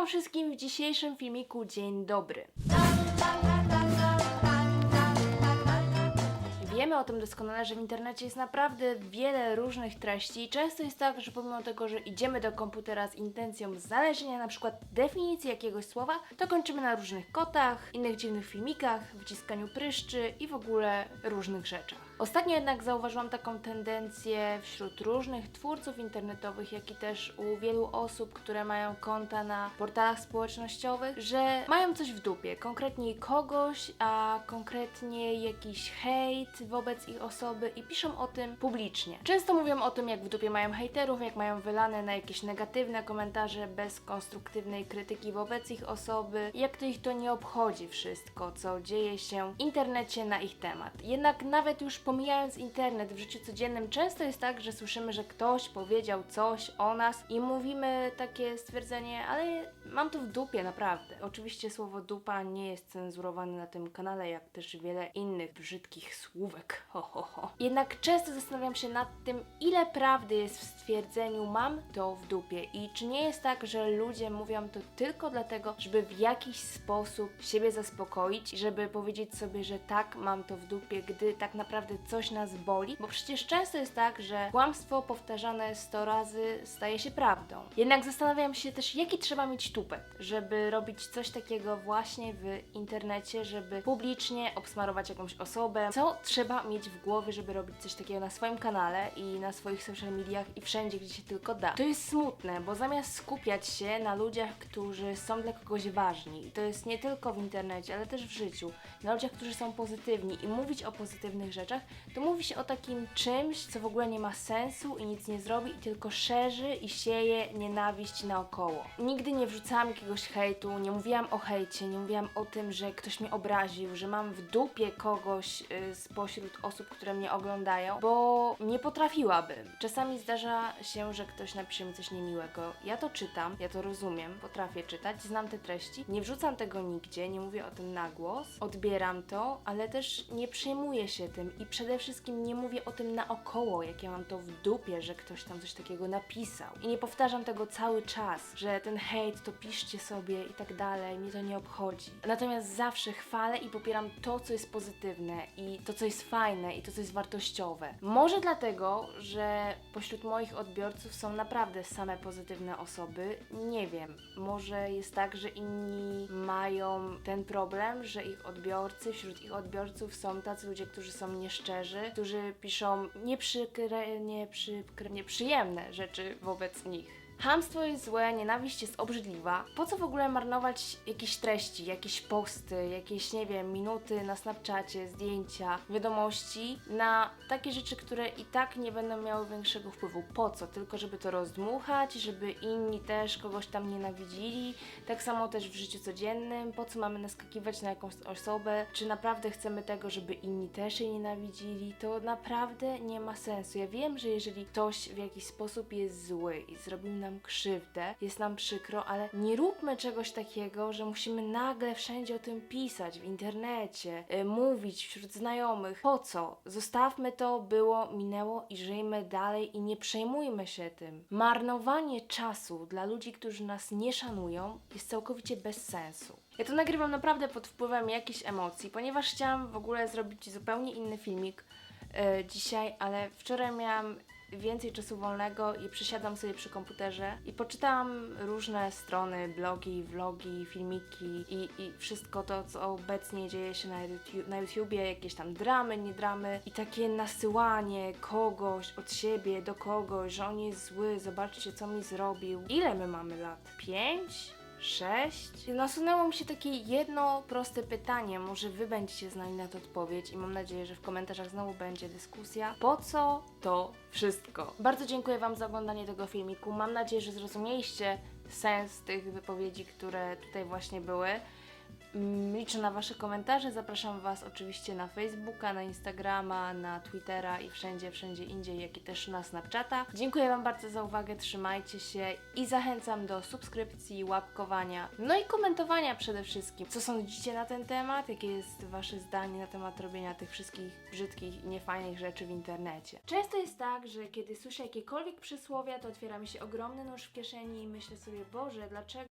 Wam wszystkim w dzisiejszym filmiku dzień dobry. Wiemy o tym doskonale, że w internecie jest naprawdę wiele różnych treści często jest tak, że pomimo tego, że idziemy do komputera z intencją znalezienia na przykład definicji jakiegoś słowa, to kończymy na różnych kotach, innych dziwnych filmikach, wyciskaniu pryszczy i w ogóle różnych rzeczach. Ostatnio jednak zauważyłam taką tendencję wśród różnych twórców internetowych, jak i też u wielu osób, które mają konta na portalach społecznościowych, że mają coś w dupie, konkretnie kogoś, a konkretnie jakiś hejt wobec ich osoby i piszą o tym publicznie. Często mówią o tym, jak w dupie mają hejterów, jak mają wylane na jakieś negatywne komentarze bez konstruktywnej krytyki wobec ich osoby, jak to ich to nie obchodzi wszystko, co dzieje się w internecie na ich temat. Jednak nawet już pomijając internet w życiu codziennym, często jest tak, że słyszymy, że ktoś powiedział coś o nas i mówimy takie stwierdzenie, ale mam to w dupie, naprawdę. Oczywiście słowo dupa nie jest cenzurowane na tym kanale, jak też wiele innych brzydkich słówek. Ho, ho, ho. Jednak często zastanawiam się nad tym, ile prawdy jest w stwierdzeniu mam to w dupie i czy nie jest tak, że ludzie mówią to tylko dlatego, żeby w jakiś sposób siebie zaspokoić żeby powiedzieć sobie, że tak, mam to w dupie, gdy tak naprawdę coś nas boli, bo przecież często jest tak, że kłamstwo powtarzane 100 razy staje się prawdą. Jednak zastanawiam się też, jaki trzeba mieć tupet, żeby robić coś takiego właśnie w internecie, żeby publicznie obsmarować jakąś osobę. Co trzeba mieć w głowie, żeby robić coś takiego na swoim kanale i na swoich social mediach i wszędzie, gdzie się tylko da. To jest smutne, bo zamiast skupiać się na ludziach, którzy są dla kogoś ważni, i to jest nie tylko w internecie, ale też w życiu, na ludziach, którzy są pozytywni i mówić o pozytywnych rzeczach, to mówi się o takim czymś, co w ogóle nie ma sensu i nic nie zrobi i tylko szerzy i sieje nienawiść naokoło. Nigdy nie wrzucałam jakiegoś hejtu, nie mówiłam o hejcie, nie mówiłam o tym, że ktoś mnie obraził, że mam w dupie kogoś y, spośród osób, które mnie oglądają, bo nie potrafiłabym. Czasami zdarza się, że ktoś napisze mi coś niemiłego. Ja to czytam, ja to rozumiem, potrafię czytać, znam te treści, nie wrzucam tego nigdzie, nie mówię o tym na głos, odbieram to, ale też nie przejmuję się tym i przede wszystkim nie mówię o tym naokoło, jak ja mam to w dupie, że ktoś tam coś takiego napisał. I nie powtarzam tego cały czas, że ten hejt to piszcie sobie i tak dalej, mnie to nie obchodzi. Natomiast zawsze chwalę i popieram to, co jest pozytywne i to, co jest fajne i to, co jest wartościowe. Może dlatego, że pośród moich odbiorców są naprawdę same pozytywne osoby. Nie wiem, może jest tak, że inni mają ten problem, że ich odbiorcy, wśród ich odbiorców są tacy ludzie, którzy są nieszczerzy, którzy piszą nieprzykre, nieprzykre, nieprzyjemne rzeczy wobec nich. Hamstwo jest złe, nienawiść jest obrzydliwa. Po co w ogóle marnować jakieś treści, jakieś posty, jakieś, nie wiem, minuty na Snapchacie, zdjęcia, wiadomości na takie rzeczy, które i tak nie będą miały większego wpływu? Po co? Tylko żeby to rozdmuchać, żeby inni też kogoś tam nienawidzili? Tak samo też w życiu codziennym. Po co mamy naskakiwać na jakąś osobę? Czy naprawdę chcemy tego, żeby inni też jej nienawidzili? To naprawdę nie ma sensu. Ja wiem, że jeżeli ktoś w jakiś sposób jest zły i zrobił nam krzywdę, jest nam przykro, ale nie róbmy czegoś takiego, że musimy nagle wszędzie o tym pisać w internecie, y, mówić wśród znajomych. Po co? Zostawmy to, było, minęło i żyjmy dalej i nie przejmujmy się tym. Marnowanie czasu dla ludzi, którzy nas nie szanują, jest całkowicie bez sensu. Ja to nagrywam naprawdę pod wpływem jakichś emocji, ponieważ chciałam w ogóle zrobić zupełnie inny filmik e, dzisiaj, ale wczoraj miałam więcej czasu wolnego i przysiadam sobie przy komputerze i poczytałam różne strony, blogi, vlogi, filmiki i, i wszystko to, co obecnie dzieje się na, YouTube, na YouTubie, jakieś tam dramy, nie dramy i takie nasyłanie kogoś od siebie do kogoś, że on jest zły, zobaczcie co mi zrobił. Ile my mamy lat? Pięć? Sześć? Nasunęło mi się takie jedno proste pytanie, może wy będziecie znali na to odpowiedź i mam nadzieję, że w komentarzach znowu będzie dyskusja. Po co to wszystko? Bardzo dziękuję wam za oglądanie tego filmiku. Mam nadzieję, że zrozumieliście sens tych wypowiedzi, które tutaj właśnie były. Mm, Liczę na Wasze komentarze. Zapraszam Was oczywiście na Facebooka, na Instagrama, na Twittera i wszędzie, wszędzie indziej, jak i też na Snapchata. Dziękuję Wam bardzo za uwagę, trzymajcie się i zachęcam do subskrypcji, łapkowania, no i komentowania przede wszystkim. Co sądzicie na ten temat? Jakie jest Wasze zdanie na temat robienia tych wszystkich brzydkich i niefajnych rzeczy w internecie? Często jest tak, że kiedy słyszę jakiekolwiek przysłowia, to otwiera mi się ogromny nóż w kieszeni i myślę sobie, Boże, dlaczego